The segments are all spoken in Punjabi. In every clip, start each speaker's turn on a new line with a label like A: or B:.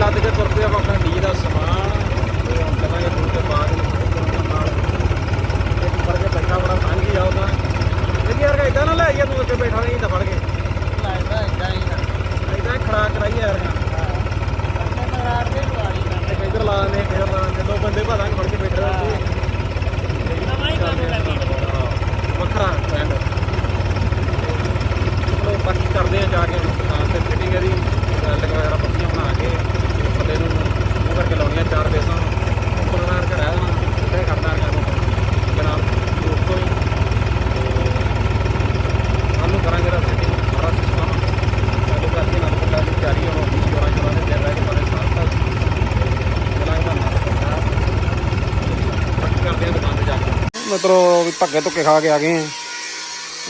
A: ਲੱਦ ਕੇ ਤੁਰ ਪਏ ਆਪਾਂ ਆਪਣਾ ਡੀ ਦਾ ਸਮਾਨ ਤੇ ਹੁਣ ਦੂਰ ਦੇ ਬਾਅਦ ਇੱਕ ਫੜ ਕੇ ਬੈਠਾ ਬੜਾ ਤੰਗ ਹੀ ਆ ਉਹਦਾ। ਇਹ ਯਾਰ ਇਦਾਂ ਨਾ ਲੈ ਗਿਆ ਤੂੰ ਅੱਗੇ ਬੈਠਾ ਨਹੀਂ ਤਾਂ ਫੜ ਕੇ।
B: ਲੱਗਦਾ ਇਦਾਂ ਹੀ ਨਾ
A: ਇਦਾਂ ਖੜਾ ਕਰਾਈ ਯਾਰ।
B: ਦੇ
A: ਇੱਧਰ ਲਾ ਨੇ ਫੇਰ ਲਾ ਨੇ ਦੋ ਬੰਦੇ ਭਾਦਾਂ ਫੜ ਕੇ ਬੈਠੇ
B: ਲੱਗੀ
A: ਵੱਖਰਾ ਬੈਂਡ ਚਲੋ ਬਾਕੀ ਕਰਦੇ ਆ ਜਾ ਕੇ ਦੁਕਾਨ ਤੇ ਫਿਟਿੰਗ ਇਹਦੀ ਵਗੈਰਾ ਪੱਤੀਆਂ ਬਣਾ ਕੇ। ਥੱਲੇ ਨੂੰ ਮੂੰਹ ਕਰਕੇ ਲਾਉਣੀਆਂ ਚਾਰ ਬੇਸਾਂ ਉੱਪਰ ਨਾਲ ਕੇ ਰਹਿ ਦੇਣਾ ਉੱਤੇ ਕਰਦਾ ਜਨਾਬ ਦੋਸਤੋ ਸਾਨੂੰ ਕਰਾਂਗੇ ਰਾ ਫਿਟਿੰਗ ਸਾਰਾ ਸਿਸਟਮ ਚਾਲੂ ਕਰਕੇ ਨਾਲ ਪੱਲਾ ਦੀ ਤਿਆਰੀ ਹੋ ਗਈ ਜੋਰਾਂ ਜੋਰਾਂ ਦੇ ਦਿਨ ਰਹਿ ਬਾਰੇ ਸਾਥ ਤੱਕ ਚਲਾਂਗਾ ਨਾ ਬਾਕੀ ਕਰਦੇ ਆ ਦੁਕਾਨ ਤੇ ਜਾ ਕੇ। ਮਿੱਤਰੋ, ਵੀ ਧੱਕੇ ਧੁੱਕੇ ਖਾ ਕੇ ਆ ਗਏ ਆ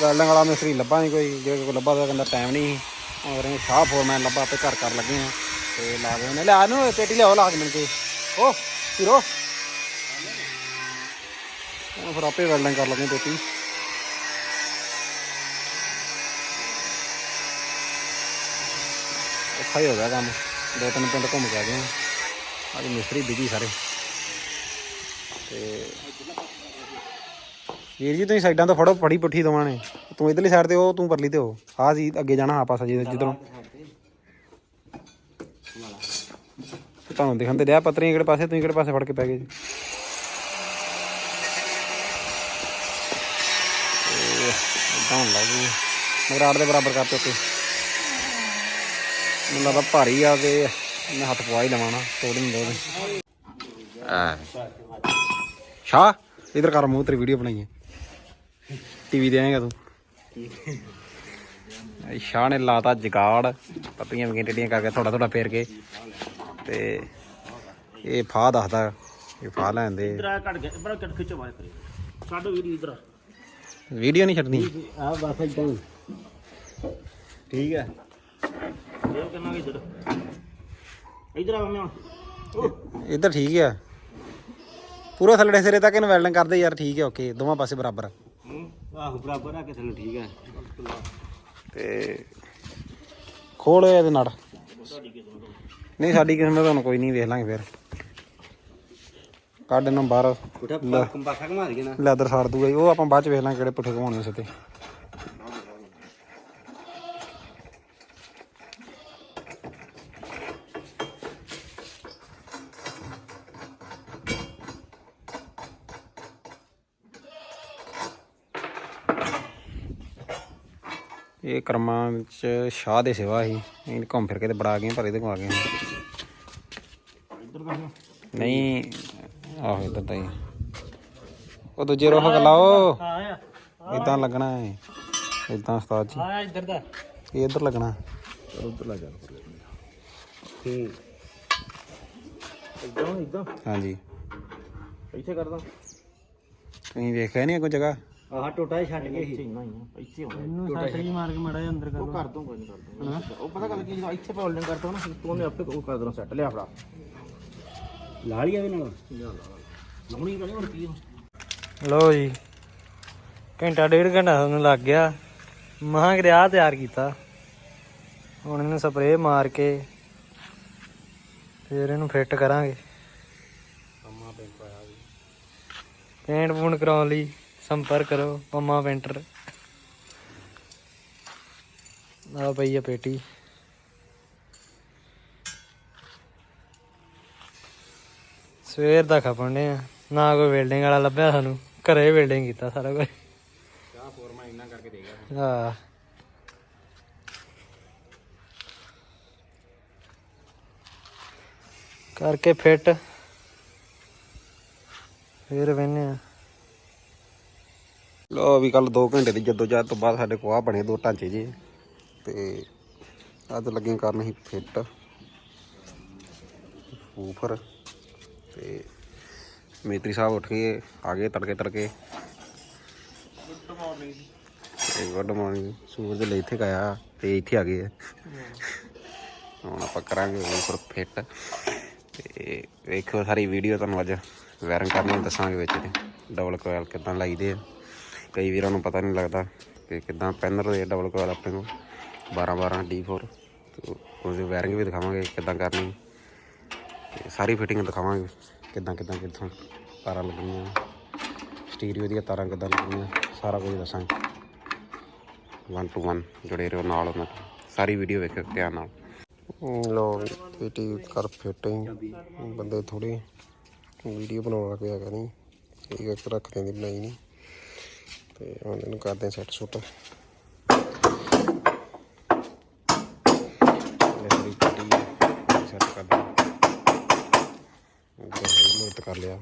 A: ਵੈਲਡਿੰਗ ਵਾਲਾ ਮਿਸਤਰੀ ਲੱਭਾ ਨਹੀਂ ਕੋਈ, ਜੇ ਕੋਈ ਲੱਭਾ ਤਾਂ ਕਹਿੰਦਾ ਟਾਈਮ ਨਹੀਂ ਔਰ ਇਹ ਸ਼ਾਹ ਫੋਰਮੈਨ ਲੱਭਾ, ਆਪੇ ਘਰ ਕਰ ਲੱਗੇ ਆ ਤੇ ਲਾ ਗਏ ਨੇ ਲਿਆ ਨੂੰ ਪੇਟੀ ਲਿਆਓ, ਲਾ ਕੇ ਮਿਲ ਫਿਰ ਆਪੇ ਵੈਲਡਿੰਗ ਕਰ ਲੱਗੇ ਪੇਟੀ। ਔਖਾ ਹੀ ਹੋ ਗਿਆ ਕੰਮ। ਦੋ ਤਿੰਨ ਪਿੰਡ ਘੁੰਮ ਕੇ ਆ ਗਏ ਅੱਜ ਮਿਸਤਰੀ ਬਿਜ਼ੀ ਸਾਰੇ। ਤੇ ਵੀਰ ਜੀ, ਤੁਸੀਂ ਸਾਈਡਾਂ ਤੋਂ ਫੜੋ, ਫੜੀ ਪੁੱਠੀ ਦਵਾਂ ਨੇ। ਤੂੰ ਇਧਰਲੀ ਸਾਈਡ ਤੇ ਉਹ ਤੂੰ ਪਰਲੀ ਤੇ ਹੋ। ਆਹ ਜੀ, ਅੱਗੇ ਜਾਣਾ ਆ ਪਾਸਾ ਜੀ ਜਿੱਧਰੋਂ। ਤੁਹਾਨੂੰ ਤੇ ਡਿਆ ਪਤਰੀਆਂ ਕਿਹੜੇ ਪਾਸੇ ਤੁਸੀਂ ਕਿਹੜੇ ਪਾਸੇ ਫੜ ਕੇ ਪੈ ਗਏ ਜੀ। ਹੁੰਦਾ ਜੀ। ਮਗਰਾੜ ਦੇ ਬਰਾਬਰ ਕਰਤੇ ਉੱਤੇ। ਮੈਨੂੰ ਲੱਗਦਾ ਭਾਰੀ ਆ ਤੇ ਮੈਂ ਹੱਥ ਪਵਾ ਹੀ ਲਵਾਂ ਨਾ ਤੋੜ ਨਹੀਂ ਦੋ ਸ਼ਾ ਇਧਰ ਕਰ ਮੂੰਹ ਤੇਰੀ ਵੀਡੀਓ ਬਣਾਈਏ ਟੀਵੀ ਤੇ ਆਏਗਾ ਤੂੰ। ਸ਼ਾਹ ਨੇ ਲਾਤਾ ਜਗਾੜ। ਪੱਤੀਆਂ ਵਗੀਆਂ ਟੇਡੀਆਂ ਕਰਕੇ ਥੋੜਾ ਥੋੜਾ ਫੇਰ ਕੇ। ਤੇ ਇਹ ਫਾਹ ਦੱਸਦਾ ਇਹ ਫਾਹ ਲੈਂਦੇ
B: ਇਧਰ ਕੱਟ ਗਿਆ ਬੜਾ ਕੱਟ ਖਿੱਚੋ ਬਾਹਰ ਕਰੀ ਛੱਡੋ ਵੀਡੀਓ ਇਧਰ
A: ਵੀਡੀਓ ਨਹੀਂ ਛੱਡਣੀ।
B: ਆ ਬਸ ਇਦਾਂ। ਠੀਕ ਹੈ। ਇਹ ਕਿੰਨਾ ਕਿ ਇਧਰ। ਇਧਰ ਆ ਮੈਂ
A: ਇੱਧਰ ਠੀਕ ਆ। ਪੂਰਾ ਥੱਲੜੇ ਸਿਰੇ ਤੱਕ ਇਹਨੂੰ ਵੈਲਡਿੰਗ ਕਰਦੇ ਯਾਰ ਠੀਕ ਹੈ ਓਕੇ। ਦੋਵਾਂ ਪਾਸੇ ਬਰਾਬਰ।
B: ਆਹੋ ਬਰਾਬਰ ਆ ਕੇ ਥੱਲੇ ਠੀਕ ਹੈ।
A: ਤੇ ਖੋਲ ਇਹਦੇ ਨਾਲ। ਨਹੀਂ ਸਾਡੀ ਕਿਸਮ ਦਾ ਤੁਹਾਨੂੰ ਕੋਈ ਨਹੀਂ ਵੇਖ ਲਾਂਗੇ ਫਿਰ। ਕੱਢ ਇਹਨੂੰ ਬਾਹਰ
B: ਪੁੱਠਾ ਕੰਬਾਸਾ ਘਮਾ ਦਈਏ ਨਾ।
A: ਲੈਦਰ ਸਾੜ ਦੂਗਾ ਜੀ ਉਹ ਆਪਾਂ ਬਾਅਦ ਚ ਵੇਖ ਲਾਂਗੇ ਕਿਹੜੇ ਪੁੱਠੇ ਘਮਾਉਣੇ ਉਸ ਇਹ ਕਰਮਾਂ ਵਿੱਚ ਸ਼ਾਹ ਦੇ ਸੇਵਾ ਸੀ। ਇਹ ਘੁੰਮ ਫਿਰ ਕੇ ਤੇ ਬੜਾ ਗਏ ਪਰ ਇਹਦੇ ਕੋ ਆ ਗਏ ਨਹੀਂ ਆਹੋ ਇਧਰ ਤਾਂ ਹੀ ਉਹ ਦੂਜੇ ਰੋਹ ਗਲਾਓ
B: ਆਇਆ
A: ਇਦਾਂ ਲੱਗਣਾ ਹੈ ਇਦਾਂ ਉਸਤਾਦ ਜੀ।
B: ਆਇਆ ਇਧਰ ਦਾ।
A: ਇਹ ਇੱਧਰ ਲੱਗਣਾ।
B: ਉਧਰ ਲੱਗ ਜਾ ਠੀਕ ਇਦਾਂ ਇਦਾਂ।
A: ਹਾਂਜੀ।
B: ਇੱਥੇ ਕਰਦਾ।
A: ਤੁਸੀਂ ਵੇਖਿਆ ਨਹੀਂ ਕੋਈ ਜਗ੍ਹਾ?
B: ਆਹ ਟੋਟਾ ਹੀ ਛੱਡ ਕੇ ਹੀ। ਇੱਥੇ ਹੋਣਾ। ਇਹਨੂੰ ਸੱਟ ਹੀ ਮਾਰ ਕੇ ਮੜਾ ਅੰਦਰ ਕਰ ਉਹ ਕਰ ਦੂੰ ਕੋਈ ਨਹੀਂ ਕਰ ਦੂੰ। ਉਹ ਪਤਾ ਗੱਲ ਕੀ ਜਦੋਂ ਇੱਥੇ ਪੌਲਡਿੰਗ ਕਰਦਾ ਨਾ ਤੂੰ ਉਹਨੇ ਆਪੇ ਉਹ ਕਰ ਦੇਣਾ ਸੈੱਟ ਲਿਆ ਫੜਾ। ਲਾ ਲਿਆ ਵੀ ਨਾਲ। ਲਾਉਣੀ ਪੈਣੀ ਹੋਰ ਕੀ
C: ਲੋ ਜੀ ਘੰਟਾ ਡੇਢ ਘੰਟਾ ਸਾਨੂੰ ਲੱਗ ਗਿਆ। ਮਹਾਂ ਕਿਤੇ ਤਿਆਰ ਕੀਤਾ। ਹੁਣ ਇਹਨੂੰ ਸਪਰੇਅ ਮਾਰ ਕੇ ਫਿਰ ਇਹਨੂੰ ਫਿੱਟ ਕਰਾਂਗੇ। ਪੇਂਟ ਪੂੰਟ ਕਰਾਉਣ ਲਈ। ਸੰਪਰਕ ਕਰੋ ਪੰਮਾ ਪੇਂਟਰ ਆ ਪਈ ਆ ਪੇਟੀ। ਸਵੇਰ ਦਾ ਖਪਣਦੇ ਆ ਨਾ ਕੋਈ ਵੈਲਡਿੰਗ ਵਾਲਾ ਲੱਭਿਆ ਸਾਨੂੰ ਘਰੇ ਵੈਲਡਿੰਗ ਕੀਤਾ ਸਾਰਾ ਕੁਝ
A: ਚਾਹ ਫੋਰਮਾ ਇੰਨਾ ਕਰਕੇ ਦੇ ਗਿਆ।
C: ਹਾਂ ਕਰਕੇ ਫਿੱਟ। ਫਿਰ ਵੇਨੇ ਆ।
A: ਲੋ ਵੀ ਕੱਲ 2 ਘੰਟੇ ਦੀ ਜਦੋਜਹਿਦ ਤੋਂ ਬਾਅਦ ਸਾਡੇ ਕੋਲ ਬਣੇ ਦੋ ਢਾਂਚੇ ਜੇ। ਤੇ ਅੱਜ ਲੱਗੇ ਕਰਨ ਹੀ ਫਿੱਟ ਊਫਰ ਤੇ ਮੇਤਰੀ ਸਾਹਿਬ ਉੱਠ ਕੇ ਆ ਗਏ ਤੜਕੇ ਤੜਕੇ। ਗੁੱਡ ਮਾਰਨਿੰਗ ਤੇ ਗੁੱਡ ਮਾਰਨਿੰਗ, ਸੂਰਜ ਲੈ ਇੱਥੇ ਗਿਆ ਤੇ ਇੱਥੇ ਆ ਗਏ। ਹੁਣ ਆਪਾਂ ਕਰਾਂਗੇ ਊਫਰ ਫਿੱਟ। ਤੇ ਵੇਖੋ ਸਾਰੀ ਵੀਡੀਓ ਤੁਹਾਨੂੰ ਅੱਜ ਵਾਇਰਲ ਕਰਨੀ, ਦੱਸਾਂਗੇ ਵਿੱਚ ਤੇ ਡਬਲ ਕੋਇਲ ਕਿਦਾਂ ਲਾਈਦੇ ਆ। ਕਈ ਵੀਰਾਂ ਨੂੰ ਪਤਾ ਨਹੀਂ ਲੱਗਦਾ ਕਿ ਕਿਦਾਂ ਪੈਨਰ ਦੇ ਡਬਲ ਕੋਇਲ ਆਪਣੇ ਕੋਲ 12 12 D4 ਤੇ ਉਹਦੀ ਵਾਇਰਿੰਗ ਵੀ ਦਿਖਾਵਾਂਗੇ ਕਿਦਾਂ ਕਰਨੀ। ਤੇ ਸਾਰੀ ਫਿਟਿੰਗ ਦਿਖਾਵਾਂਗੇ ਕਿੱਦਾਂ ਕਿੱਦਾਂ ਕਿੱਥੋਂ ਤਾਰਾਂ ਲੱਗਣੀਆਂ, ਸਟੀਰੀਓ ਦੀਆਂ ਤਾਰਾਂ ਕਿੱਦਾਂ ਲੱਗਣੀਆਂ, ਸਾਰਾ ਕੁਝ ਦੱਸਾਂਗੇ। 1 ਟੂ 1 ਜੁੜੇ ਰਹੋ ਨਾਲ ਉਹਨਾਂ ਨਾਲ। ਸਾਰੀ ਵੀਡੀਓ ਵੇਖੋ ਧਿਆਨ ਨਾਲ। ਲੋ ਪੀਟੀ ਕਰ ਫਿਟਿੰਗ ਬੰਦੇ ਥੋੜੀ ਵੀਡੀਓ ਬਣਾਉਣਾ ਪਿਆ ਹੈਗਾ ਨਹੀਂ ਇਹ ਇੱਕ ਰੱਖਦੇ ਦੀ ਬਣਾਈ ਨਹੀਂ। ਤੇ ਹੁਣ ਇਹਨੂੰ ਕਰਦੇ ਸੈੱਟ ਸੁੱਟ ਸੈੱਟ। ਕਰਦੇ ਇਹ ਲੋਟ ਕਰ ਲਿਆ।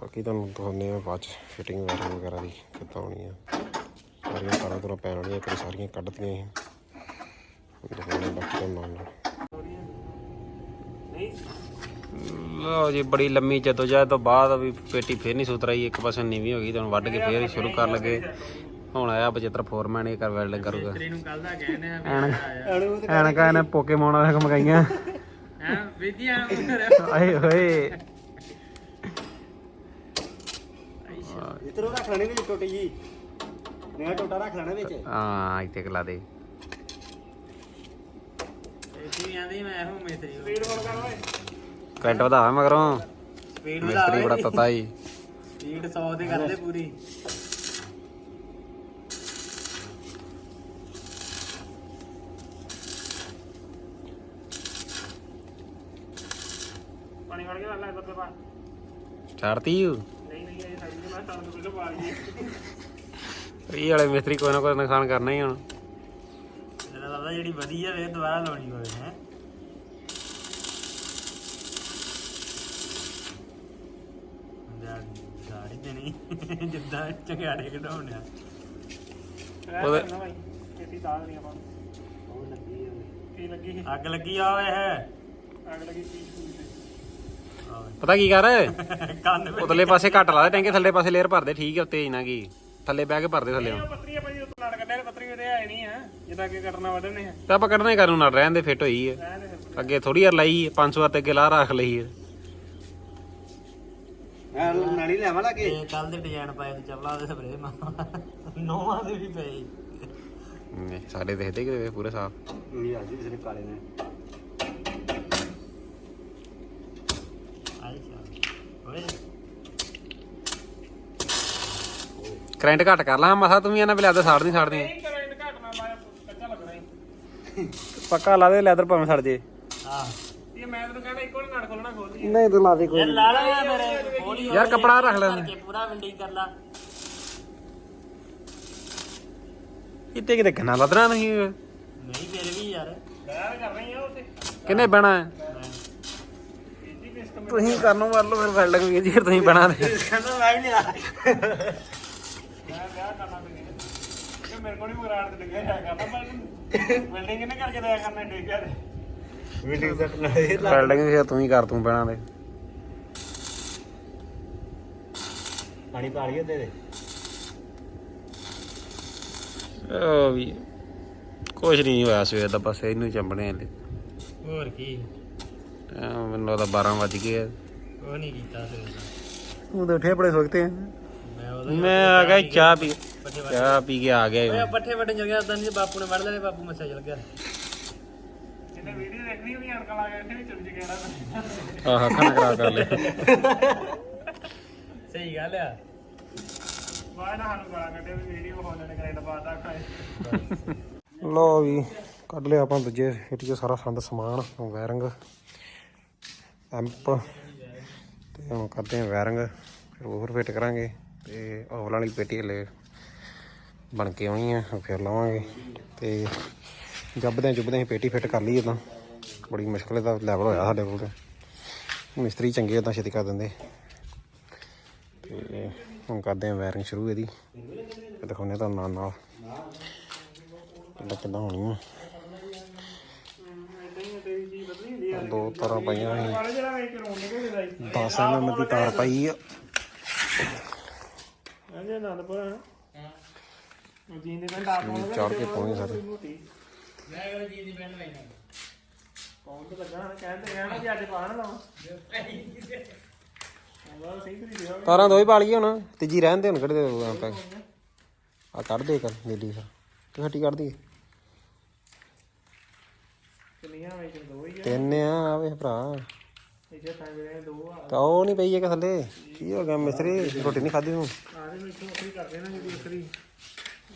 A: ਬਾਕੀ ਤੁਹਾਨੂੰ ਦਿਖਾਉਂਦੇ ਆ ਬਾਅਦ ਚ ਫਿਟਿੰਗ ਵਗੈਰਾ ਵਗੈਰਾ ਦੀ ਕਿੱਦਾਂ ਹੋਣੀ ਆ। ਸਾਰੀਆਂ ਤਾਰਾਂ ਤੁਰਾਂ ਪੈਣ ਵਾਲੀਆਂ ਇੱਕ ਸਾਰੀਆਂ ਕੱਢਤੀਆਂ ਸੀ ਦਿਖਾਉਂਦੇ ਬਾਕੀ ਤੁਹਾਨੂੰ ਨਾਲ ਲਓ ਜੀ ਬੜੀ ਲੰਮੀ ਜਦੋਜਹਿਦ ਤੋਂ ਬਾਅਦ ਵੀ ਪੇਟੀ ਫੇਰ ਨਹੀਂ ਸੁਤਰਾਈ ਇੱਕ ਪਾਸੇ ਨੀਵੀਂ ਹੋ ਗਈ ਤੇ ਹੁਣ ਵੱਢ ਕੇ ਫੇਰ ਸ਼ੁਰੂ ਕਰ ਲੱਗੇ। ਹੁਣ ਆਇਆ ਬਚਿੱਤਰ ਫੋਰਮੈਨ ਇਹ ਕਰ ਵੈਲਡਿੰਗ ਕਰੂਗਾ।
C: ਨੂੰ ਕੱਲ ਦਾ ਕਹਿੰਦੇ ਆ
A: ਐਨਕ ਇਹਨੇ ਪੋਕੇਮੋਨ ਵਾਲੇ ਮਗਾਈਆਂ।
C: ਹੈ ਵਿਧੀਆਂ
A: ਆਏ ਹੋਏ।
B: ਇਧਰੋਂ ਰੱਖ ਲੈਣੇ ਵਿੱਚ ਟੋਟੀ ਜੀ ਨਵਾਂ ਟੋਟਾ ਰੱਖ ਲੈਣਾ ਵਿੱਚ।
A: ਹਾਂ ਇੱਥੇ ਕਲਾ ਦੇ।
C: ਇਹ ਆਂਦੀ ਮੈਂ ਹੂੰ ਮੇਤਰੀ ਸਪੀਡ ਫੋਨ ਕਰ ਓਏ।
A: ਕਰੰਟ ਵਧਾ ਮਗਰੋਂ।
C: ਸਪੀਡ
A: ਮਿਸਤਰੀ ਬੜਾ ਤਤਾ ਹੀ
C: ਸਪੀਡ 100 ਤੇ ਕਰਦੇ ਪੂਰੀ। ਪਾਣੀ ਫੜ ਕੇ ਲਾ ਲੈ ਬੱਬੇ ਪਾ।
A: ਛੱਡਤੀ ਹੂੰ
C: ਨਹੀਂ ਨਹੀਂ ਇਹ ਸਾਈਡ ਤੇ ਮੈਂ ਤਾਂ ਤੋਂ ਪਹਿਲਾਂ ਪਾ ਲਈ
A: ਇਹ ਵਾਲੇ ਮਿਸਤਰੀ ਕੋਈ ਨਾ ਕੋਈ ਨੁਕਸਾਨ ਕਰਨਾ ਹੀ ਹੁਣ।
C: ਲੱਗਦਾ ਜਿਹੜੀ ਵਧੀਆ ਵੇ ਦੁਬਾਰਾ ਲਾਉਣੀ ਹੋਵੇ ਹੈ ਗਾੜੀ ਤੇ ਨਹੀਂ ਜਿੱਦਾਂ ਚੰਗਾੜੇ ਕਢਾਉਣਿਆ
A: ਉਹਦੇ
C: ਕਿਤੀ ਦਾਲ ਨਹੀਂ ਆਪਾਂ ਉਹ ਲੱਗੀ ਕੀ ਲੱਗੀ? ਅੱਗ ਲੱਗੀ ਆ ਓਏ। ਹੈ ਅੱਗ ਲੱਗੀ ਕੀ
A: ਪਤਾ ਕੀ ਕਰ?
C: ਕੰਨ ਵਿੱਚ
A: ਉਤਲੇ ਪਾਸੇ ਘੱਟ ਲਾ ਦੇ ਟੈਂਕੇ ਥੱਲੇ ਪਾਸੇ ਲੇਅਰ ਭਰਦੇ ਠੀਕ ਹੈ ਤੇਜ਼ ਨਾ ਕੀ? ਥੱਲੇ ਬਹਿ ਕੇ ਭਰਦੇ ਥੱਲੇ।
C: ਪੱਤਰੀਆਂ ਭਾਜੀ ਉੱਤੋਂ ਲੜ ਕੱਢਿਆ ਪੱਤਰੀ ਉਹਦੇ ਆਏ ਨਹੀਂ ਆ। ਜਿੱਦਾਂ ਕਿ ਕੱਟਣਾ ਵੱਢਣੇ ਆ।
A: ਤਾਂ ਆਪਾਂ ਕੱਢਣੇ ਕਰਨ ਨਾਲ ਰਹਿਣ ਦੇ ਫਿੱਟ ਹੋਈ ਹੈ ਅੱਗੇ ਥੋੜੀ ਯਾਰ ਲਾਈ 500 ਤੇ ਅੱਗੇ ਲਾ ਰੱਖ ਲਈ ਹੈ
B: ਮੈਂ ਨਾਲੀ ਲੈਵਾਂ ਲੱਗੇ
C: ਇਹ ਕੱਲ ਦੇ ਡਿਜ਼ਾਈਨ ਪਾਏ ਤੇ ਚਪਲਾ ਦੇ ਸਪਰੇ ਨੋਵਾਂ ਦੇ ਵੀ ਪਏ
A: ਹਮ, ਸਾਡੇ ਦੇਖਦੇ ਕਿ ਪੂਰੇ ਸਾਫ਼।
B: ਇਹ ਆ ਜੀ ਕਿਸੇ ਨੇ ਕਾਲੇ ਨੇ
C: ਆਈ ਸ਼ਾ ਓਏ।
A: ਕਰੰਟ ਘੱਟ ਕਰ ਲਾ ਮਸਾ ਤੂੰ ਵੀ ਇਹਨਾਂ ਸਾੜ ਨਹੀਂ ਸਾੜਦੀ
C: ਕਰੰਟ ਘਟਣਾ ਮੈਂ ਕੱਚਾ ਲੱਗਣਾ ਹੀ।
A: ਪੱਕਾ ਲਾ ਦੇ ਲੈਦਰ ਭਾਵੇਂ ਸੜ ਜੇ।
C: ਹਾਂ ਇਹ ਮੈਂ ਤੈਨੂੰ ਕਹਿੰਦਾ ਇੱਕੋ ਨੜ ਖੋਲਣਾ ਖੋਲ।
A: ਨਹੀਂ ਤੂੰ ਲਾ ਦੇ
C: ਯਾਰ ਲਾ ਲਾ ਮੇਰੇ
A: ਯਾਰ ਕੱਪੜਾ ਰੱਖ ਲੈ
C: ਕਰਕੇ ਪੂਰਾ ਬਿਲਡਿੰਗ ਕਰ ਲਾ।
A: ਇੱਥੇ ਕਿਤੇ ਗੰਨਾ ਲੱਦਣਾ ਨਹੀਂ
C: ਨਹੀਂ ਫਿਰ ਵੀ ਯਾਰ। ਬਾਹਰ ਕਰ ਰਹੀ ਆ ਉਸੇ
A: ਕਿੰਨੇ ਬਣਾ? ਤੁਸੀਂ ਕਰਨ ਨੂੰ ਮਾਰ ਲਓ ਫਿਰ ਵੈਲਡਿੰਗ ਵੀ ਜੀ ਫਿਰ ਤੁਸੀਂ ਬਣਾ ਦੇ।
B: ਕਹਿੰਦਾ ਮੈਂ ਵੀ ਨਹੀਂ ਆ।
C: ਕਰਨਾ ਮੇਰੇ ਕੋਲ ਨਹੀਂ ਮਗਰਾੜ ਤੇ ਲੱਗਿਆ ਹੈਗਾ ਮੈਂ। ਬਿਲਡਿੰਗ ਕਿਨੇ ਕਰਕੇ ਦਿਆ ਕਰਨਾ ਡੇਗਿਆ ਤੇ।
B: ਬਿਲਡਿੰਗ ਸੈੱਟ ਨਾਲੇ
A: ਫਿਰ ਤੂੰ ਹੀ ਕਰ ਤੂੰ ਬਣਾ ਦੇ।
B: ਪਾਣੀ ਪਾ ਲਈ ਉਹਦੇ
A: ਉਹ ਵੀ ਕੁਝ ਨਹੀਂ ਹੋਇਆ ਸਵੇਰ ਦਾ ਬਸ ਇਹਨੂੰ ਚੰਬਣੇ ਹਲੇ।
C: ਹੋਰ ਕੀ?
A: ਐਂ ਮੈਨੂੰ ਲੱਗਦਾ 12 ਵੱਜ ਗਏ ਆ।
C: ਉਹ ਨਹੀਂ ਕੀਤਾ ਫਿਰ
A: ਤੂੰ ਤਾਂ ਉੱਠੇ ਬੜੇ ਸਵਖਤੇ
C: ਮੈਂ ਉਹਦਾ
A: ਮੈਂ ਆ ਗਿਆ ਚਾਹ ਪੀ ਚਾਹ ਪੀ ਕੇ ਆ ਗਿਆ
C: ਓਏ ਪੱਠੇ ਵੱਢਣ ਚਲ ਗਿਆ ਉਦਾਂ ਨਹੀਂ ਬਾਪੂ ਨੇ ਵੱਢ ਲੈਣੇ ਬਾਪੂ ਮੱਛਾ ਚਲ ਗਿਆ। ਜਿਹਨੇ ਵੀਡੀਓ ਦੇਖਣੀ ਵੀ ਅਣਕਾ ਲਾ ਕੇ ਇੱਥੇ ਵੀ ਚੁੱਪ ਗਿਆ
A: ਆਹ ਖਾਣਾ ਖਰਾਬ ਕਰ ਲਿਆ।
C: ਸਹੀ ਗੱਲ ਆ। ਬਾਹਰ ਨਾ ਸਾਨੂੰ ਗਾਲਾਂ ਕੱਢੇ ਵੀ ਵੀਡੀਓ ਹੋ ਜਾਣੇ ਕਰੰਟ ਪਾਦਾ ਖਾਏ
A: ਲੋ ਵੀ ਕੱਢ ਲਿਆ ਆਪਾਂ ਦੂਜੇ ਚ ਸਾਰਾ ਸੰਦ ਸਮਾਨ ਵਾਇਰਿੰਗ ਐਂਪ ਤੇ ਹੁਣ ਕਰਦੇ ਆ ਵਾਇਰਿੰਗ ਫਿਰ ਹੋਰ ਫਿੱਟ ਕਰਾਂਗੇ ਤੇ ਔਵਲ ਵਾਲੀ ਪੇਟੀ ਹਲੇ ਬਣ ਕੇ ਆਉਣੀ ਆ ਫਿਰ ਲਾਵਾਂਗੇ ਤੇ ਜੱਬਦੇ ਜੁਬਦੇ ਪੇਟੀ ਫਿੱਟ ਕਰ ਲਈ ਤਾਂ। ਬੜੀ ਮੁਸ਼ਕਲ ਦਾ ਲੈਵਲ ਹੋਇਆ ਸਾਡੇ ਕੋਲ ਤੇ। ਮਿਸਤਰੀ ਚੰਗੇ ਤਾਂ ਛੇਤੀ ਕਰ ਦਿੰਦੇ। ਤੇ ਹੁਣ ਕਰਦੇ ਆ ਵਾਇਰਿੰਗ ਸ਼ੁਰੂ ਇਹਦੀ। ਤੇ ਦਿਖਾਉਂਦੇ ਤੁਹਾਨੂੰ ਨਾਲ ਨਾਲ। ਕਿੱਦਾਂ ਕਿੱਦਾਂ ਹੋਣੀ ਆ। ਦੋ ਤਾਰਾਂ ਪਾਈਆਂ ਸੀ।
C: ਜਿਹੜਾ ਵੇਖ ਕੇ ਰੋਣ ਨਿਕਲ ਜਾਂਦਾ
A: 10 mm ਦੀ ਤਾਰ ਪਾਈ ਆ।
C: ਅਜੇ ਆਨੰਦਪੁਰ ਹੈ ਉਹ ਜੀਨ ਦੇ ਪਿੰਡ ਆਪ ਨੂੰ
A: ਚਾੜ ਕੇ ਪਾਉਣੀ ਸਾਰੇ।
C: ਮੈਂ ਉਹ ਜੀਨ ਦੀ ਪਿੰਡ ਲੈਣਾ। ਕੌਣ ਤਾਂ ਲੱਗਾ ਕਹਿੰਦੇ ਕਹਿਣਾ ਕਿ ਅੱਜ ਪਾਣ ਲਾਵਾਂ ਉਹ ਸਹੀ ਤਰੀ ਦਿਓ
A: ਤਾਰਾਂ ਦੋ ਹੀ ਪਾ ਲਈਏ ਹੁਣ ਤੀਜੀ ਰਹਿਣ ਦੇ ਹੁਣ ਕੱਢ ਦੇ ਆਪਾਂ ਆ ਕੱਢ ਦੇ ਕਰ ਨੀਲੀ ਫਿਰ ਤੇ ਹੱਟੀ ਕੱਢ ਦੀ
C: ਕਿੰਨੀਆਂ ਵਿੱਚ ਦੋ ਹੀ
A: ਤਿੰਨ ਆ ਆਵੇ ਭਰਾ।
C: ਇੱਥੇ ਤਾਂ ਮੇਰੇ ਦੋ ਆ।
A: ਤਾਂ ਉਹ ਨਹੀਂ ਪਈ ਹੈ ਕਿ ਥੱਲੇ। ਕੀ ਹੋ ਗਿਆ ਮਿਸਤਰੀ? ਰੋਟੀ ਨਹੀਂ ਖਾਧੀ ਤੂੰ?
C: ਆਰੇ ਵਿੱਚ ਵੱਖਰੀ ਕਰਦੇ ਨਾ ਜਿਹੜੀ ਵੱਖਰੀ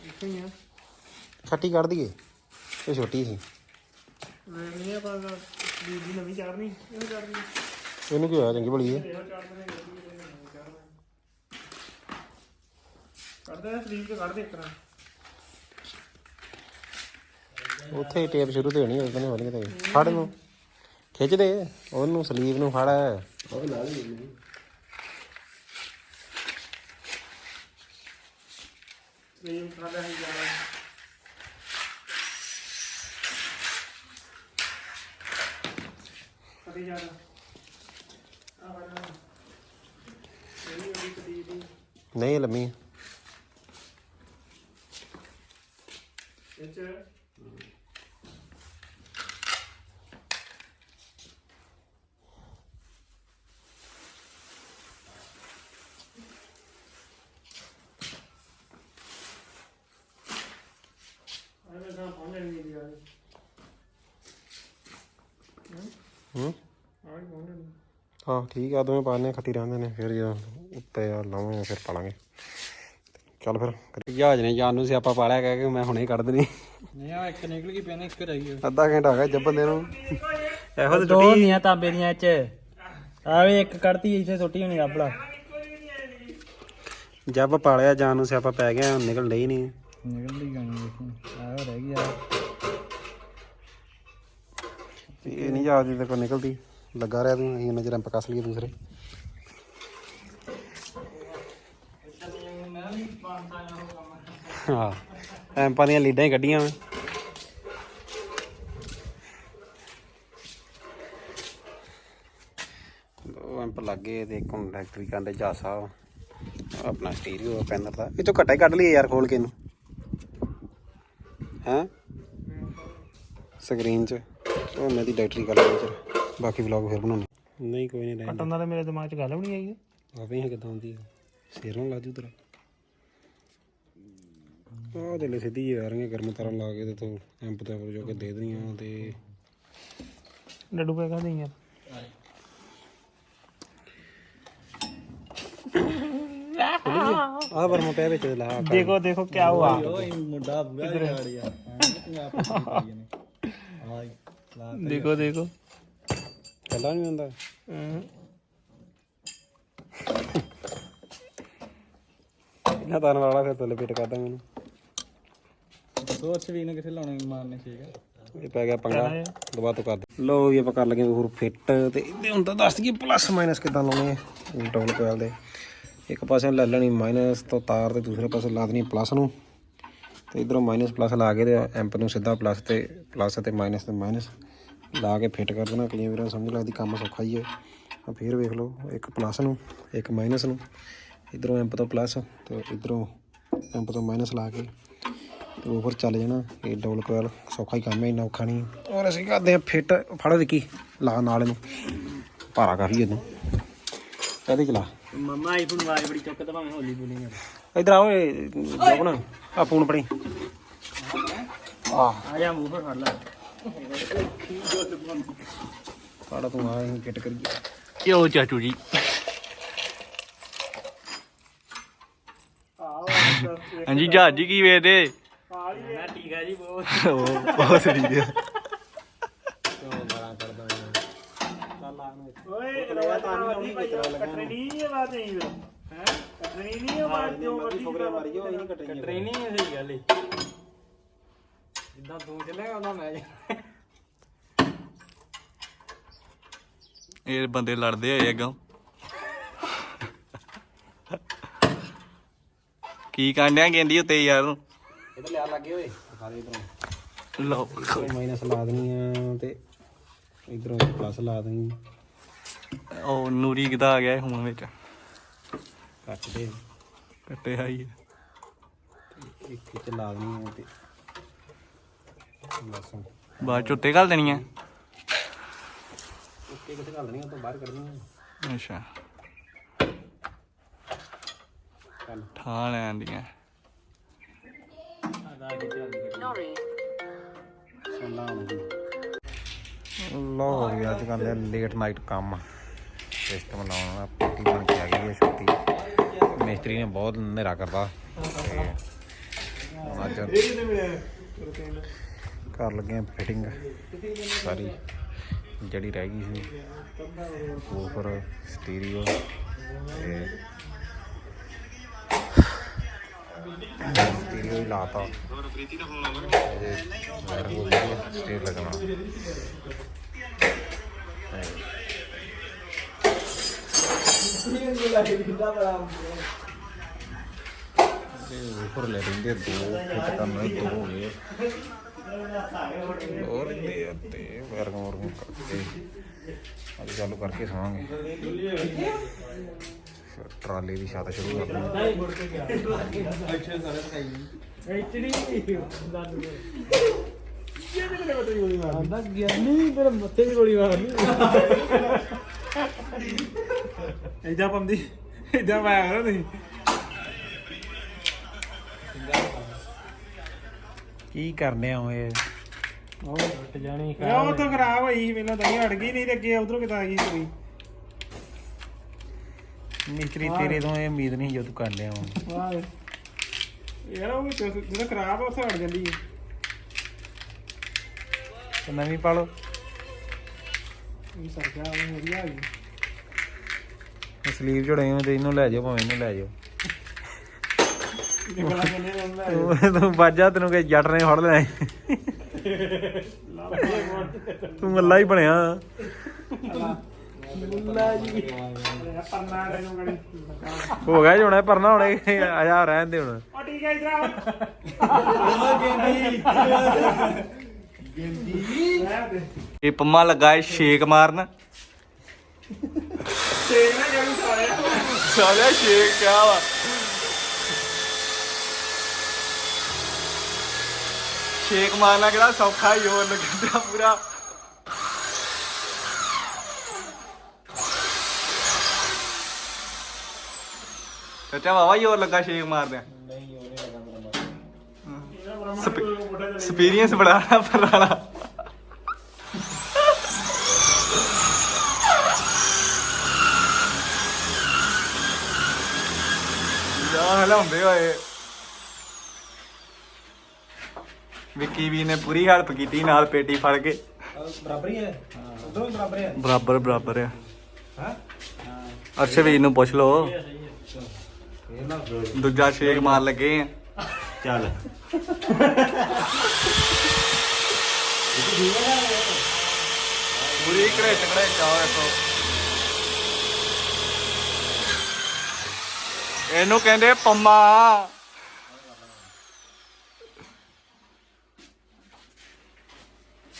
C: ਇੱਥੇ ਹੀ ਆ।
A: ਖੱਟੀ ਕੱਢ ਦਈਏ। ਇਹ ਛੋਟੀ ਸੀ।
C: ਨਹੀਂ ਆ ਪਰ ਦੀ ਦੀ ਨਵੀਂ ਚਾੜਨੀ ਇਹਨੂੰ ਚਾੜਨੀ
A: ਇਹਨੂੰ ਕੀ ਹੋਇਆ ਚੰਗੀ ਭਲੀ ਹੈ
C: ਇਹੋ ਚਾੜਨੇ ਕਰਦੇ ਆ ਸਲੀਪ ਤੇ ਕੱਢ ਦੇ ਇੱਕ ਤਰ੍ਹਾਂ।
A: ਉੱਥੇ ਹੀ ਟੇਪ ਸ਼ੁਰੂ ਤੇ ਹੋਣੀ ਉਹਦੇ ਨੇ ਵਧੀਆ ਤੇ ਫੜ ਨੂੰ ਖਿੱਚ ਦੇ ਉਹਨੂੰ ਸਲੀਵ ਨੂੰ ਫੜ। ਉਹ ਲਾ ਲਈ
C: ਸਲੀਪ ਖਾਦਾ ਹੀ ਜਾਣਾ ਕਦੀ ਜਾਣਾ ਆ ਬਣਾ ਇਹ ਨਹੀਂ ਉਹਦੀ ਕਦੀ ਦੀ
A: ਨਹੀਂ ਇਹ ਲੰਮੀ ਹੈ।
C: ਇਹ ਚ ਅਰੇ ਤਾਂ ਪਹੁੰਚ ਨਹੀਂ ਦੀ ਯਾਰ
A: ਹੂੰ
C: ਆਹ ਹੀ ਪਹੁੰਚ ਨਹੀਂ
A: ਹਾਂ ਠੀਕ ਆ ਦੋਵੇਂ ਪਾਣੇ ਖੱਟੀ ਰਹਿੰਦੇ ਨੇ ਫਿਰ ਜਦੋਂ ਉੱਤੇ ਆ ਲਾਵਾਂਗੇ ਫਿਰ ਪਾਲਾਂਗੇ। ਚੱਲ ਫਿਰ ਜਹਾਜ਼ ਨੇ ਜਾਨ ਨੂੰ ਸਿਆਪਾ ਪਾਲਿਆ ਕਹਿ ਕੇ ਮੈਂ ਹੁਣੇ ਹੀ ਕੱਢ ਦੇਣੀ।
C: ਨਹੀਂ ਆ ਇੱਕ ਨਿਕਲ ਗਈ ਪੈਨ ਇੱਕ ਰਹਿ ਗਈ।
A: ਅੱਧਾ ਘੰਟਾ ਹੋ ਗਿਆ ਜੱਬਨ ਦੇ ਨੂੰ। ਇਹੋ ਤੇ
C: ਦੋ ਹੁੰਦੀਆਂ ਤਾਂਬੇ ਦੀਆਂ ਚ ਆਵੇ ਇੱਕ ਕੱਢਤੀ ਇੱਥੇ ਸੁੱਟੀ ਹੋਣੀ ਆਪਲਾ
A: ਜੱਬ ਪਾਲਿਆ ਜਾਨ ਨੂੰ ਸਿਆਪਾ ਪੈ ਗਿਆ ਹੁਣ ਨਿਕਲ ਡਈ ਨਹੀਂ
C: ਨਿਕਲਦੀ ਗਾਣੀ ਦੇਖੀ। ਆਹ ਰਹਿ ਗਈ ਆ
A: ਇਹ ਨਹੀਂ ਜਹਾਜ਼ ਦੀ ਤੇ ਕੋਈ ਨਿਕਲਦੀ। ਲੱਗਾ ਰਿਹਾ ਤੂੰ ਅਸੀਂ ਨਜ਼ਰ ਅੰਪ ਕੱਸ ਲਈਏ ਦੂਸਰੇ ਹਾਂ ਐਂਪਾਂ ਦੀਆਂ ਲੀਡਾਂ ਹੀ ਕੱਢੀਆਂ ਵਾ ਦੋ ਐਂਪ ਲੱਗੇ ਤੇ ਇੱਕ ਹੁਣ ਫੈਕਟਰੀ ਕੰਦੇ ਜਾਸਾ ਆਪਣਾ ਸਟੀਰੀਓ ਪੈਨਰ ਦਾ। ਇਹ ਚੋਂ ਘਟਾ ਹੀ ਕੱਢ ਲਈਏ ਯਾਰ ਖੋਲ ਕੇ ਇਹਨੂੰ। ਹੈਂ? ਸਕਰੀਨ 'ਚ। ਉਹ ਮੈਂ ਦੀ ਡਾਇਟਰੀ ਕਰ ਲਈ ਚਲ ਬਾਕੀ ਵਲੌਗ ਫਿਰ ਬਣਾਉਣੇ ਨਹੀਂ ਕੋਈ ਨਹੀਂ ਰਹਿਣ
C: ਕੱਟਣ ਦਾ ਤਾਂ ਮੇਰੇ ਦਿਮਾਗ 'ਚ ਗੱਲ ਵੀ ਨਹੀਂ ਆਈ
A: ਆਪੇ ਹੀ ਕਿਦਾਂ ਹੁੰਦੀ ਆ। ਸਿਰੋਂ ਲਾਜੂ ਤੇਰਾ। ਆਹ ਦੇ ਲੈ ਸਿੱਧੀ ਜਿਹੀ ਆ ਰਹੀਆਂ ਗਰਮ ਤਾਰਾਂ ਲਾ ਕੇ ਤੇ ਤੂੰ ਐਂਪ ਤੇ ਜੋ ਕੇ ਦੇ ਦੇਣੀਆਂ ਤੇ
C: ਲੱਡੂ ਪੈ ਕਾ ਯਾਰ
A: ਆਹ ਵਰਮਾ ਪਿਆ ਵਿੱਚ ਲਾ ਆ
C: ਦੇਖੋ ਦੇਖੋ ਕੀ ਹੁਆ।
B: ਮੁੰਡਾ ਬੁਗਾ ਯਾਰ। ਯਾਰ
C: ਦੇਖੋ ਦੇਖੋ।
A: ਚੱਲਾ ਨਹੀਂ ਹੁੰਦਾ। ਇਹਨਾਂ ਤਾਰਾਂ ਵਾਲਾ ਫਿਰ ਥੱਲੇ ਪੇਟ ਕਰਦਾ ਮੈਨੂੰ
B: ਸੋਚ ਵੀ ਨਾ ਕਿਥੇ ਲਾਉਣੇ ਮਾਰਨੇ ਠੀਕ ਹੈ
A: ਇਹ ਪੈ ਗਿਆ ਪੰਗਾ। ਦੁਬਾਰਾ ਤੋਂ ਕਰ ਦੇ। ਲੋ ਵੀ ਆਪਾਂ ਕਰ ਲਗੇ ਹੋਰ ਫਿੱਟ ਤੇ ਇਹਦੇ ਹੁਣ ਤਾਂ ਦੱਸ ਦਈਏ ਪਲੱਸ ਮਾਈਨਸ ਕਿਦਾਂ ਲਾਉਣੇ ਆ। ਡਬਲ ਕੋਇਲ ਦੇ। ਇੱਕ ਪਾਸੇ ਲੈ ਲੈਣੀ ਮਾਈਨਸ ਤੋਂ ਤਾਰ ਤੇ ਦੂਸਰੇ ਪਾਸੇ ਲਾ ਦੇਣੀ ਪਲੱਸ ਨੂੰ। ਤੇ ਇਧਰੋਂ ਮਾਈਨਸ ਪਲੱਸ ਲਾ ਕੇ ਤੇ ਐਂਪ ਨੂੰ ਸਿੱਧਾ ਪਲੱਸ ਤੇ ਪਲੱਸ ਤੇ ਮਾਈਨਸ ਤੇ ਮਾਈਨਸ ਲਾ ਕੇ ਫਿੱਟ ਕਰ ਦੇਣਾ ਕਈਆਂ ਵੀਰਾਂ ਸਮਝ ਲੱਗਦੀ ਕੰਮ ਸੌਖਾ ਹੀ ਹੈ। ਆ ਫੇਰ ਵੇਖ ਲਓ ਇੱਕ ਪਲੱਸ ਨੂੰ ਇੱਕ ਮਾਈਨਸ ਨੂੰ। ਇਧਰੋਂ ਐਂਪ ਤੋਂ ਪਲੱਸ ਤੇ ਇਧਰੋਂ ਐਂਪ ਤੋਂ ਮਾਈਨਸ ਲਾ ਕੇ ਤੇ ਉਹ ਫਿਰ ਚੱਲ ਜਾਣਾ। ਇਹ ਡਬਲ ਕੋਇਲ ਸੌਖਾ ਹੀ ਕੰਮ ਹੈ ਇੰਨਾ ਔਖਾ ਨਹੀਂ। ਔਰ ਅਸੀਂ ਕਰਦੇ ਆ ਫਿੱਟ ਫੜ ਵਿੱਕੀ ਲਾ ਨਾਲ ਇਹਨੂੰ। ਭਾਰਾ ਕਾਫੀ ਇਹਨੂੰ। ਕਹਦੇ ਚਲਾ?
C: ਮਮਾ ਆਈਫੋਨ ਆਵਾਜ਼ ਬੜੀ ਚੁੱਕ ਤਾਂ ਭਾਵੇਂ ਹੌਲੀ ਬੋਲੀ
A: ਇਧਰ ਆਓ ਇਹ ਜੋਬਣਾ ਆ ਫੋਨ ਪੜੀ ਆ
C: ਆ ਜਾ ਮੂੰਹ ਫੜ ਲੈ।
A: ਸਾਡਾ ਤੂੰ ਆ ਕਰੀਏ।
C: ਕਿਉਂ ਚਾਚੂ ਜੀ?
B: ਹਾਂਜੀ ਜਹਾਜ਼ ਕੀ ਵੇਦੇ
C: ਮੈਂ ਠੀਕ ਆ ਜੀ ਬਹੁਤ।
A: ਬਹੁਤ ਠੀਕ ਹੈ
C: ਓਏ ਤਾਂ ਨਹੀਂ ਕੱਟਣੀ ਨਹੀਂ ਆਵਾਜ਼ ਨਹੀਂ ਹੈ? ਕੱਟਣੀ ਨਹੀਂ ਆਵਾਜ਼ ਜੋ ਵੱਡੀ ਕੱਟਣੀ ਨਹੀਂ ਸਹੀ ਗੱਲ ਹੈ ਜਿੱਦਾਂ ਤੂੰ ਚੱਲੇਗਾ ਉਹਨਾਂ ਮੈਂ
B: ਇਹ ਬੰਦੇ ਲੜਦੇ ਹੋਏ ਅੱਗੋਂ। ਕੀ ਕਾਂਡਿਆਂ ਕਹਿੰਦੀ ਉੱਤੇ ਯਾਰ ਨੂੰ
A: ਇਧਰ ਲਿਆ ਲੱਗੇ ਓਏ ਦਿਖਾ ਦੇ ਇਧਰੋਂ।
B: ਲਓ।
A: ਮਾਈਨਸ ਲਾ ਦੇਣੀ ਆ ਤੇ ਇਧਰੋਂ ਪਲੱਸ ਲਾ ਦੇਣੀ।
B: ਉਹ ਨੂਰੀ ਕਿਦਾ ਆ ਗਿਆ ਹੁਣ ਵਿੱਚ?
A: ਕੱਟ ਦੇ
B: ਕੱਟੇ ਆਈ
A: ਇੱਕ ਚ ਲਾ ਦੇਣੀ ਆ ਤੇ ਬਸ।
B: ਬਾਅਦ ਚ ਉੱਤੇ ਘੱਲ ਦੇਣੀਆਂ
A: ਉੱਤੇ ਕਿਤੇ ਘੱਲ ਦੇਣੀ ਆ? ਤੋਂ ਬਾਹਰ ਕੱਢਣੀ ਆ।
B: ਅੱਛਾ।
A: ਚੱਲ।
B: ਠਾਂ ਲੈਣ ਦੀਆਂ
A: ਸੋਲਾ ਹੋਣੀ ਲੋ ਹੋ ਗਿਆ ਅੱਜ ਕੱਲ੍ਹ ਲੇਟ ਨਾਈਟ ਕੰਮ। ਸਿਸਟਮ ਲਾਉਣ ਪੱਟੀ ਬਣ ਕੇ ਆ ਗਈ ਹੈ ਛੋਟੀ। ਮਿਸਤਰੀ ਨੇ ਬਹੁਤ ਹਨੇਰਾ ਕਰਦਾ। ਤੇ ਹੁਣ ਅੱਜ ਘਰ ਲੱਗੇ ਫਿਟਿੰਗ ਸਾਰੀ ਜਿਹੜੀ ਰਹਿ ਗਈ ਸੀ ਉੱਪਰ ਸਟੀਰੀਓ ਤੇ ਸਟੀਰੀਓ ਹੀ ਲਾਤਾ। ਸਟੀਰ ਲੱਗਣਾ। ਤੇ ਉੱਪਰ ਲੈ ਲੈਂਦੇ ਦੋ ਫਿੱਟ ਕਰਨ ਦੋ ਹੋ ਗਏ ਹੋਰ ਲੈ ਤੇ ਵਰਗੋਂ ਵਰਗੋਂ ਕਰਕੇ ਅੱਜ ਚਾਲੂ ਕਰਕੇ ਸਵਾਂਗੇ ਫਿਰ ਟਰਾਲੀ ਦੀ ਛੱਤ ਸ਼ੁਰੂ ਕਰਨੀ।
D: ਆਂਦਾ ਗਿਆਨੀ ਤੇਰੇ ਮੱਥੇ 'ਚ ਗੋਲੀ ਮਾਰਨੀ।
C: ਇਦਾਂ ਪੰਦੀ ਇਦਾਂ ਪਾਇਆ ਕਰੋ ਤੁਸੀਂ।
A: ਕੀ ਕਰਨੇ ਆ ਓਏ?
D: ਉਹ ਟੁੱਟ ਜਾਣੀ
C: ਉਹ ਤਾਂ ਖਰਾਬ ਹੋਈ ਪਹਿਲਾਂ ਤਾਂ ਹੀ ਹਟ ਗਈ ਨਹੀਂ ਤੇ ਅੱਗੇ ਉਧਰੋਂ ਕਿਤਾ ਆ ਗਈ ਕੋਈ।
A: ਮਿਸਤਰੀ ਤੇਰੇ ਤੋਂ ਇਹ ਉਮੀਦ ਨਹੀਂ ਜਦੋਂ ਕਰ ਲਿਆ ਹੁਣ।
D: ਵਾਹ
C: ਯਾਰ ਉਹ ਜਿਹੜਾ ਖਰਾਬ ਆ ਉੱਥੇ ਹਟ ਜਾਂਦੀ ਹੈ
A: ਤੇ ਨਵੀਂ ਪਾ ਲਓ।
C: ਇਹ ਸਰਕਾ ਉਹ ਵਧੀਆ ਆ ਗਈ।
A: ਸਲੀਵ ਜੁੜੇ ਹੋ ਤੇ ਇਹਨੂੰ ਲੈ ਜਾਓ ਭਾਵੇਂ ਇਹਨੂੰ ਲੈ ਜਾਓ।
C: ਨਿਕਲਾ ਰਹਿੰਦਾ
A: ਤੂੰ ਤੂੰ ਬਾਜਾ ਤੈਨੂੰ ਕਿ ਜੱਟ ਨੇ ਫੜ ਲੈਣਾ ਤੂੰ ਮੱਲਾ ਹੀ ਬਣਿਆ।
C: ਮੁੱਲਾ ਜੀ ਪੰਨਾ ਤੈਨੂੰ ਕੜੀ
A: ਹੋ ਗਿਆ ਜੁਣਾ ਪਰਨਾ ਹੁਣੇ ਆ ਜਾ ਰਹਿਣ ਦੇ ਹੁਣ।
C: ਉਹ ਠੀਕ ਹੈ ਇਧਰ ਆ ਗੇਂਦੀ ਗੇਂਦੀ
D: ਇਹ ਪੰਮਾ ਲੱਗਾ ਸ਼ੇਕ ਮਾਰਨ।
C: ਤੇ ਨਾ ਜਿਹੜੀ ਸਾਲਿਆ
D: ਸਾਲਿਆ ਸ਼ੇਕ ਕਿਆ ਵਾ। ਸ਼ੇਕ ਮਾਰਨਾ ਕਿਹੜਾ ਸੌਖਾ ਹੀ ਹੋਰ ਲੱਗਦਾ ਪੂਰਾ। ਚਾਚਾ ਵਾਵਾ ਹੋਰ ਲੱਗਾ ਸ਼ੇਕ ਮਾਰਦੇ ਐਕਸਪੀਰੀਅੰਸ ਬੜਾ ਪਰਾਣਾ ਜਾ ਹਲਾਉਂਦੇ ਹੋਏ। ਵਿੱਕੀ ਵੀ ਨੇ ਪੂਰੀ ਹੈਲਪ ਕੀਤੀ ਨਾਲ ਪੇਟੀ ਫੜ ਕੇ।
C: ਬਰਾਬਰ ਹੀ ਹੈ? ਉਧਰੋਂ ਬਰਾਬਰ ਹੈ?
D: ਬਰਾਬਰ ਬਰਾਬਰ ਆ
C: ਹਾਂ?
D: ਅਰਸ਼ ਵੀਰ ਨੂੰ ਪੁੱਛ ਲਓ। ਦੂਜਾ ਸ਼ੇਕ ਮਾਰ ਲੱਗੇ ਆ।
A: ਚੱਲ।
D: ਪੂਰੀ ਘੜੇ ਟਕੜੇ ਚਾਹ ਇਹਨੂੰ ਕਹਿੰਦੇ ਪੰਮਾ ਸ਼ੇਕ ਖੁੱਲਾ ਕਰਦੇ ਹੋਏ
C: ਬੋਲੀ ਜਾਂਦਾ ਤੇ ਬਾਅਦ ਨੇ ਕਹਿਣਾ ਕੱਟ ਦੇ ਮੇਰੀ ਆਵਾਜ਼ ਨਹੀਂ ਸਹੀ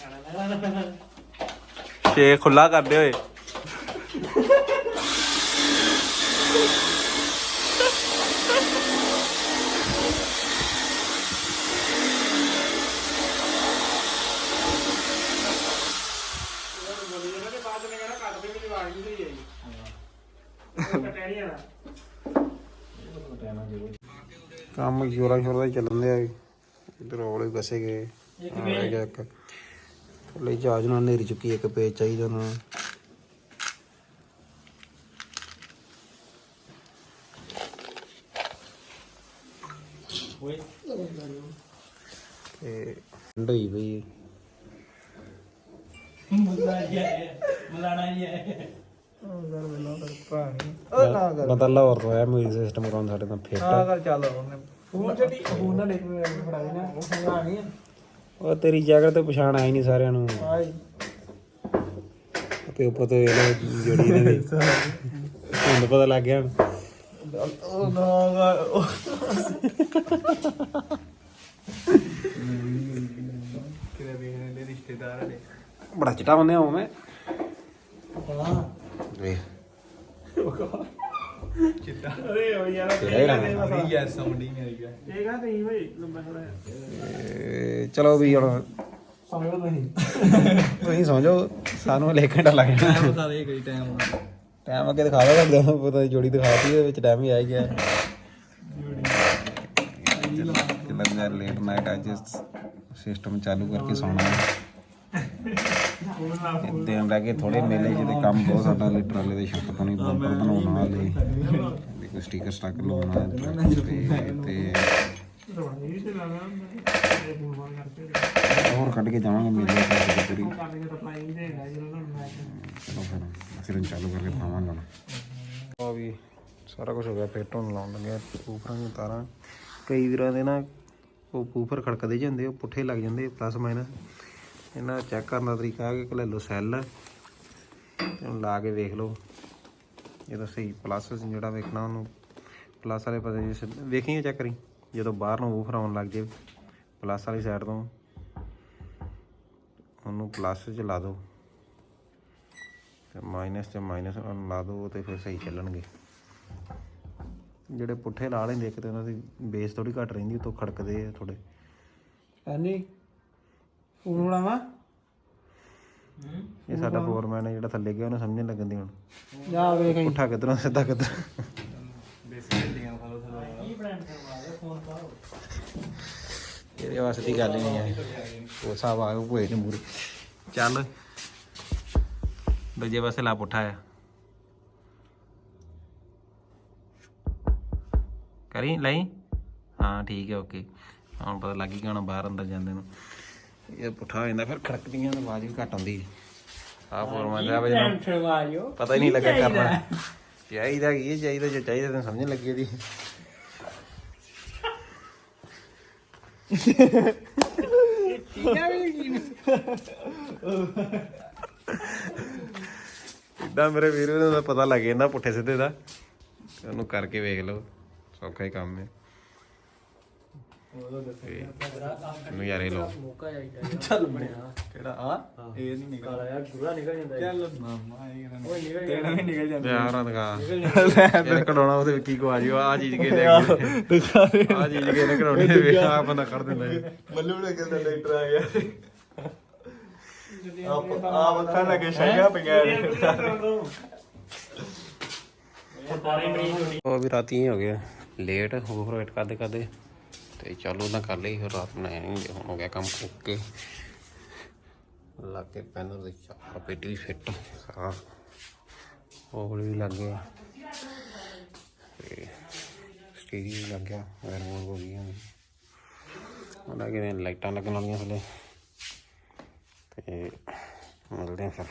C: ਆਈ ਕੱਟਿਆ ਨਹੀਂ ਆਣਾ
A: ਕੰਮ ਜੋਰਾਂ ਸ਼ੋਰਾਂ ਦਾ ਹੀ ਚੱਲਣ ਦਿਆ ਇਧਰ ਔਲੇ ਵਸੇ ਗਏ ਇੱਕ। ਥੱਲੇ ਜਹਾਜ਼ ਨਾਲ ਨੇਰੀ ਚੁੱਕੀ ਇੱਕ ਪੇਜ ਚਾਹੀਦਾ ਉਹਨਾਂ ਨੂੰ। ਤੇ ਹੋਈ ਪਈ। ਬੰਦਾ ਲਾਹੌਰ ਤੋਂ ਆਇਆ ਮਿਊਜ਼ਿਕ ਸਿਸਟਮ ਕਰਾਉਣ ਸਾਡੇ ਨਾਲ ਫਿੱਟ
D: ਗੱਲ ਚੱਲ ਉਹਨੇ।
C: ਫੋਨ ਛੱਡੀ ਫੋਨ ਨਾਲ ਇੱਕ ਮਿੰਟ ਫੜਾ ਦੇਣਾ ਉਹ ਫੋਨ ਆ ਗਈ
A: ਉਹ ਤੇਰੀ ਜੈਕਟ ਤੇ ਪਛਾਣ ਆਈ ਨਹੀਂ ਸਾਰਿਆਂ ਨੂੰ। ਤੇ ਉੱਪਰ ਤੋਂ ਇਹ ਇਹਨਾਂ ਦੀ ਹੁਣ ਪਤਾ ਲੱਗ ਗਿਆ ਹੁਣ।
D: ਉਹ ਨਾ ਕਿਤੇ ਵੇਖਣੇ ਦੇ ਰਿਸ਼ਤੇਦਾਰ ਨੇ
A: ਬੜਾ ਚਟਾ ਬੰਨਿਆ ਹਾਂ ਮੈਂ ਵੇਖ।
D: ਚਿੱਟਾ।
C: ਅਰੇ ਹੋ ਯਾਰ
A: ਤੇਰਾ ਹੀ ਰੰਗ
D: ਨਹੀਂ ਯਾਰ ਸਮਝੀ ਮੇਰੀ ਗੱਲ
C: ਇਹ ਕਹਾਂ ਤੇ ਭਾਈ ਲੰਬਾ ਥੋੜਾ
A: ਇਹ ਚਲੋ ਵੀ ਹੁਣ
C: ਸਮਝੋ ਨਹੀਂ
A: ਤੁਸੀਂ ਸਮਝੋ ਸਾਨੂੰ ਹਲੇ ਘੰਟਾ ਲੱਗ ਜਾਣਾ।
D: ਬਤਾ ਦੇ ਕੋਈ ਟਾਈਮ
A: ਟਾਈਮ ਅੱਗੇ ਦਿਖਾ ਦਿਆ ਕਰਦੇ ਪਤਾ ਨੀ ਜੋੜੀ ਦਿਖਾਤੀ ਇਹਦੇ ਵਿੱਚ ਟਾਈਮ ਹੀ ਆ ਹੀ ਗਿਆ। ਚੱਲ ਯਾਰ ਲੇਟ ਨਾਈਟ ਅੱਜ ਸਿਸਟਮ ਚਾਲੂ ਕਰਕੇ ਸੌਣਾ। ਦਿਨ ਰਹਿ ਗਏ ਥੋੜੇ ਮੇਲੇ ਜਿਹਦੇ ਕੰਮ ਬਹੁਤ ਸਾਡਾ ਲਈ ਦੇ ਛੱਤ ਤੋਂ ਨਹੀਂ ਬੰਪਰ ਬਣਾਉਣ ਵਾਲੇ। ਤੇ ਕੋਈ ਸਟicker ਸਟਾਕ ਲਾਉਣਾ ਤੇ ਹੋਰ ਕੱਢ ਕੇ ਜਾਵਾਂਗੇ ਮੇਲੇ ਤੇ ਪੂਰੀ ਚਲੋ ਫਿਰ, ਅਸੀਂ ਚਾਲੂ ਕਰਕੇ ਪਾਵਾਂਗੇ ਹੁਣ। ਆ ਵੀ ਸਾਰਾ ਕੁਝ ਹੋ ਗਿਆ ਫਿਰ ਢੋਣ ਲਾਉਣ ਲੱਗਿਆ ਪੂਫਰਾਂ ਦੀਆਂ ਤਾਰਾਂ। ਕਈ ਵੀਰਾਂ ਦੇ ਨਾ ਉਹ ਪੂਫਰ ਖੜਕਦੇ ਜਾਂਦੇ, ਉਹ ਪੁੱਠੇ ਲੱਗ ਜਾਂਦੇ ਪਲੱਸ ਮਾਈਨਸ ਇਹਨਾਂ ਚੈੱਕ ਕਰਨ ਦਾ ਤਰੀਕਾ ਹੈ ਕਿ ਲੈ ਸੈੱਲ ਇਹਨੂੰ ਲਾ ਕੇ ਵੇਖ ਲਓ। ਜਦੋਂ ਸਹੀ ਪਲੱਸ ਜਿਹੜਾ ਵੇਖਣਾ ਉਹਨੂੰ ਪਲੱਸ ਵਾਲੇ ਪਾਸੇ ਜੇ ਵੇਖੀਏ ਚੈੱਕ ਕਰੀ, ਜਦੋਂ ਬਾਹਰ ਨੂੰ ਵੂਫਰ ਆਉਣ ਲੱਗ ਜੇ ਪਲੱਸ ਵਾਲੀ ਸਾਈਡ ਤੋਂ ਉਹਨੂੰ ਪਲੱਸ 'ਚ ਲਾ ਦਿਓ। ਤੇ ਮਾਈਨਸ ਤੇ ਮਾਈਨਸ ਲਾ ਦਿਓ ਤੇ ਫਿਰ ਸਹੀ ਚੱਲਣਗੇ। ਜਿਹੜੇ ਪੁੱਠੇ ਲਾ ਲੈਂਦੇ ਇੱਕ ਤੇ ਉਹਨਾਂ ਦੀ ਬੇਸ ਥੋੜੀ ਘੱਟ ਰਹਿੰਦੀ ਉਤੋਂ ਖੜਕਦੇ ਆ ਥੋੜੇ
C: ਐਨੀ ਫੋਨ ਉਡਾਵਾ
A: ਇਹ ਸਾਡਾ ਫੋਰਮੈਨ ਹੈ ਜਿਹੜਾ ਥੱਲੇ ਗਿਆ ਉਹਨੂੰ ਸਮਝ ਨਹੀਂ ਲੱਗਣ ਦੀ ਹੁਣ।
C: ਜਾ ਵੇਖ
A: ਪੁੱਠਾ ਕਿੱਧਰੋਂ ਸਿੱਧਾ ਕਿੱਧਰ। ਇਹਦੇ ਵਾਸਤੇ ਦੀ ਗੱਲ ਨਹੀਂ ਹੈ। ਉਹ ਸਾਹਿਬ ਆ ਉਹ ਭੋਏ ਨੇ ਮੂਰੇ। ਚੱਲ। ਦੂਜੇ ਪਾਸੇ ਲਾ ਪੁੱਠਾ ਆ। ਕਰੀ ਲਈ? ਹਾਂ ਠੀਕ ਹੈ ਓਕੇ ਹੁਣ ਪਤਾ ਲੱਗ ਗਿਆ ਹੁਣ ਬਾਹਰ ਅੰਦਰ ਜਾਂਦੇ ਨੂੰ। ਇਹ ਪੁੱਠਾ ਹੋ ਜਾਂਦਾ ਫਿਰ ਖੜਕਦੀਆਂ ਤਾਂ ਆਵਾਜ਼ ਵੀ ਘੱਟ ਆਉਂਦੀ ਆ ਫੋਰਮੈਨ ਦਾ
C: ਠਵਾਇਓ
A: ਪਤਾ ਹੀ ਨਹੀਂ ਲੱਗਾ ਕਰਨਾ। ਚਾਹੀਦਾ ਕੀ ਹੈ ਚਾਹੀਦਾ ਜੋ ਚਾਹੀਦਾ ਤੈਨੂੰ ਸਮਝ ਲੱਗੀ ਇਹਦੀ। ਇਦਾਂ ਮੇਰੇ ਵੀਰ ਨੂੰ ਪਤਾ ਲੱਗ ਜਾਂਦਾ ਪੁੱਠੇ ਸਿੱਧੇ ਦਾ। ਉਹਨੂੰ ਕਰਕੇ ਵੇਖ ਲਓ ਸੌਖਾ ਹੀ ਕੰਮ ਹੈ। ਯਾਰੇ ਲਓ।
C: ਮੌਕਾ ਚਾਹੀਦਾ
B: ਚੱਲ ਬਣਿਆ। ਕਿਹੜਾ? ਆ? ਇਹ ਨਹੀਂ ਨਿਕਲ
C: ਕਾਲਾ ਯਾਰ ਗੁਰਾ ਨਿਕਲ ਜਾਂਦਾ
B: ਚੱਲ ਮਾਮਾ ਇਹ
C: ਨਿਕਲ
B: ਤੇਰਾ ਵੀ ਨਿਕਲ ਜਾਂਦਾ।
A: ਯਾਰਾਂ ਦਾ। ਇਹ ਕਢਾਉਣਾ ਉਹਦੇ ਵਿੱਚ ਕੀ ਕੋ ਆ ਜਿਓ ਆ ਚੀਜ਼ ਕੇ ਲੈ ਆ ਚੀਜ਼ ਕੇ ਨੇ ਕਢਾਉਣੀ ਵੇਖ ਆ ਬੰਦਾ ਕੱਢ ਦਿੰਦਾ
B: ਮੱਲੂ ਨੇ ਕਹਿੰਦਾ ਲੈਟਰ ਆ ਗਿਆ। ਆਪ ਆ। ਮੱਥਾ ਲੱਗੇ ਸ਼ਗਿਆ ਪਈਆਂ
A: ਉਹ ਵੀ ਰਾਤੀ ਹੀ ਹੋ ਗਿਆ ਲੇਟ ਓਵਰ ਵੇਟ ਕਰਦੇ ਕਰਦੇ। ਤੇ ਚਾਲੂ ਨਾ ਕਰ ਲਈ, ਫਿਰ ਰਾਤ ਨੂੰ ਨਹੀਂ ਹੁਣ ਹੋ ਗਿਆ ਕੰਮ ਓਕੇ ਲਾ ਕੇ ਪੈਨਲ ਦੇ ਚਾਰ ਪੇਟੀ ਵੀ ਫਿੱਟ। ਹਾਂ ਉਹ ਵੀ ਲੱਗ ਗਿਆ। ਤੇ ਸਟੀਰੀ ਵੀ ਲੱਗ ਗਿਆ ਵੈਰ ਹੋ ਗਈ ਉਹਨਾਂ ਕਿ ਲਾਈਟਾਂ ਲੱਗਣ ਵਾਲੀਆਂ ਥੱਲੇ ਤੇ ਮਿਲਦੇ ਹਾਂ ਫਿਰ।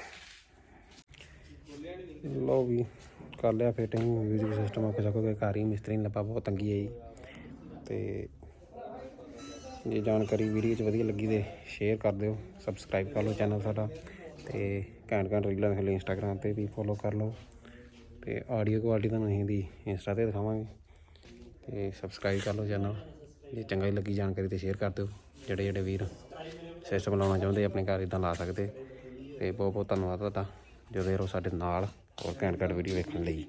A: ਲਓ ਵੀ, ਕਰ ਲਿਆ ਫਿਟਿੰਗ ਮਿਊਜ਼ਿਕ ਸਿਸਟਮ ਆਪ ਸਕੋਗੇ ਘਰ ਹੀ ਮਿਸਤਰੀ ਨੇ ਲੱਭਾ, ਬਹੁਤ ਤੰਗੀ ਆਈ। ਤੇ ਜੇ ਜਾਣਕਾਰੀ ਵੀਡੀਓ 'ਚ ਵਧੀਆ ਲੱਗੀ ਤੇ ਸ਼ੇਅਰ ਕਰ ਦਿਓ ਸਬਸਕ੍ਰਾਈਬ ਕਰ ਲਓ ਚੈਨਲ ਸਾਡਾ ਤੇ ਘੈਂਟ ਘੈਂਟ ਰੀਲਾਂ ਦੇਖ ਲਈ ਇੰਸਟਾਗ੍ਰਾਮ ਤੇ ਵੀ ਫੋਲੋ ਕਰ ਲਓ ਤੇ ਆਡੀਓ ਕੁਆਲਿਟੀ ਤੁਹਾਨੂੰ ਅਸੀਂ ਦੀ ਇੰਸਟਾ ਤੇ ਦਿਖਾਵਾਂਗੇ ਤੇ ਸਬਸਕ੍ਰਾਈਬ ਕਰ ਲਓ ਚੈਨਲ ਜੇ ਚੰਗਾ ਹੀ ਲੱਗੀ ਜਾਣਕਾਰੀ ਤੇ ਸ਼ੇਅਰ ਕਰ ਦਿਓ, ਜਿਹੜੇ ਜਿਹੜੇ ਵੀਰ ਸਿਸਟਮ ਲਾਉਣਾ ਚਾਹੁੰਦੇ ਆਪਣੇ ਘਰ ਇਦਾਂ ਲਾ ਸਕਦੇ ਤੇ ਬਹੁਤ ਬਹੁਤ ਧੰਨਵਾਦ ਤੁਹਾਡਾ ਜੋ ਰਹੋ ਸਾਡੇ ਨਾਲ, ਹੋਰ ਘੈਂਟ ਘੈਂਟ ਵੀਡੀਓ ਵੇਖਣ ਲਈ।